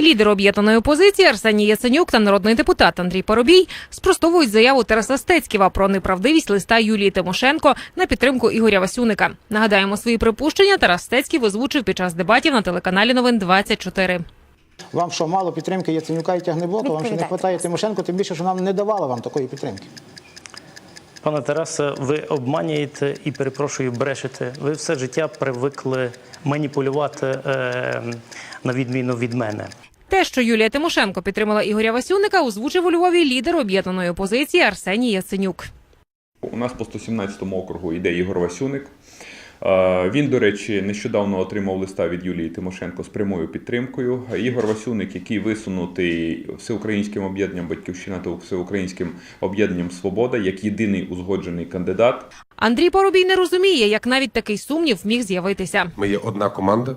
Лідер об'єднаної опозиції Арсеній Яценюк та народний депутат Андрій Парубій спростовують заяву Тараса Стецьківа про неправдивість листа Юлії Тимошенко на підтримку Ігоря Васюника. Нагадаємо, свої припущення Тарас Стецьків озвучив під час дебатів на телеканалі Новин 24 Вам що, мало підтримки Яценюка і тягнеблока? Вам ще не вистачає Тимошенко, тим більше, що нам не давала вам такої підтримки. Пане Тарасе, ви обманюєте і перепрошую, брешете. Ви все життя привикли маніпулювати е, на відміну від мене. Те, що Юлія Тимошенко підтримала Ігоря Васюника, озвучив у Львові лідер об'єднаної опозиції Арсеній Яценюк. У нас по 117 округу йде Ігор Васюник. Е, Він, до речі, нещодавно отримав листа від Юлії Тимошенко з прямою підтримкою. Ігор Васюник, який висунутий всеукраїнським об'єднанням Батьківщина та всеукраїнським об'єднанням Свобода як єдиний узгоджений кандидат. Андрій Парубій не розуміє, як навіть такий сумнів міг з'явитися. Ми є одна команда,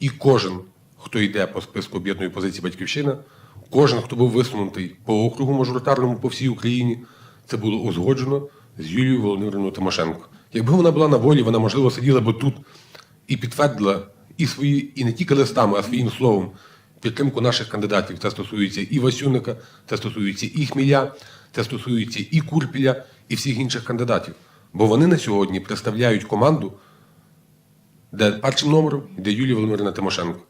і кожен, хто йде по списку об'єднаної позиції Батьківщина, кожен, хто був висунутий по округу мажоритарному по всій Україні, це було узгоджено з Юлією Володимирівною Тимошенко. Якби вона була на волі, вона можливо сиділа би тут і підтвердила і свої, і не тільки листами, а своїм словом підтримку наших кандидатів. Це стосується і Васюника, це стосується і Хміля, це стосується і Курпіля, і всіх інших кандидатів. Бо вони на сьогодні представляють команду, де першим номером йде Юлія Володимирівна Тимошенко.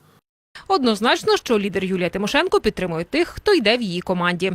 Однозначно, що лідер Юлія Тимошенко підтримує тих, хто йде в її команді.